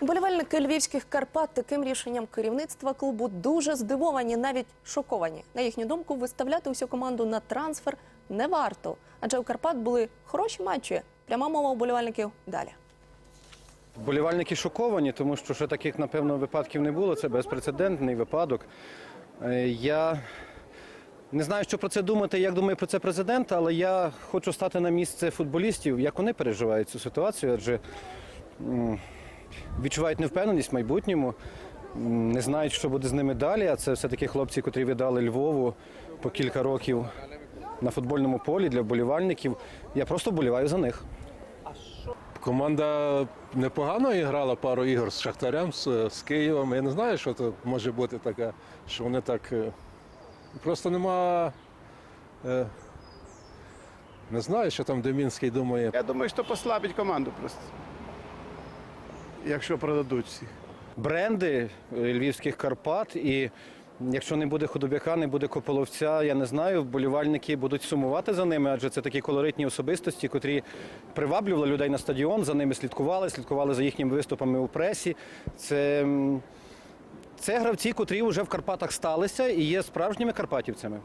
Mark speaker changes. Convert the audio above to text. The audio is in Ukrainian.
Speaker 1: Болівальники львівських Карпат таким рішенням керівництва клубу дуже здивовані, навіть шоковані. На їхню думку, виставляти усю команду на трансфер не варто, адже у Карпат були хороші матчі. Пряма мова болівальників далі.
Speaker 2: Болівальники шоковані, тому що ще таких, напевно, випадків не було. Це безпрецедентний випадок. Е, Я не знаю, що про це думати, як думає про це президент, але я хочу стати на місце футболістів, як вони переживають цю ситуацію, адже відчувають невпевненість в майбутньому, не знають, що буде з ними далі. А це все-таки хлопці, котрі віддали Львову по кілька років на футбольному полі для вболівальників. Я просто вболіваю за них.
Speaker 3: Команда непогано грала пару ігор з Шахтарем, з, з Києвом. Я не знаю, що це може бути таке, що вони так. е, Просто нема. е, Не знаю, що там Демінський думає.
Speaker 4: Я думаю, що послабить команду просто. Якщо продадуть всіх.
Speaker 2: бренди е, львівських Карпат. І якщо не буде худобяка, не буде кополовця, я не знаю, вболівальники будуть сумувати за ними, адже це такі колоритні особистості, котрі приваблювали людей на стадіон, за ними слідкували, слідкували за їхніми виступами у пресі. Це, це гравці, котрі вже в Карпатах сталися і є справжніми карпатівцями.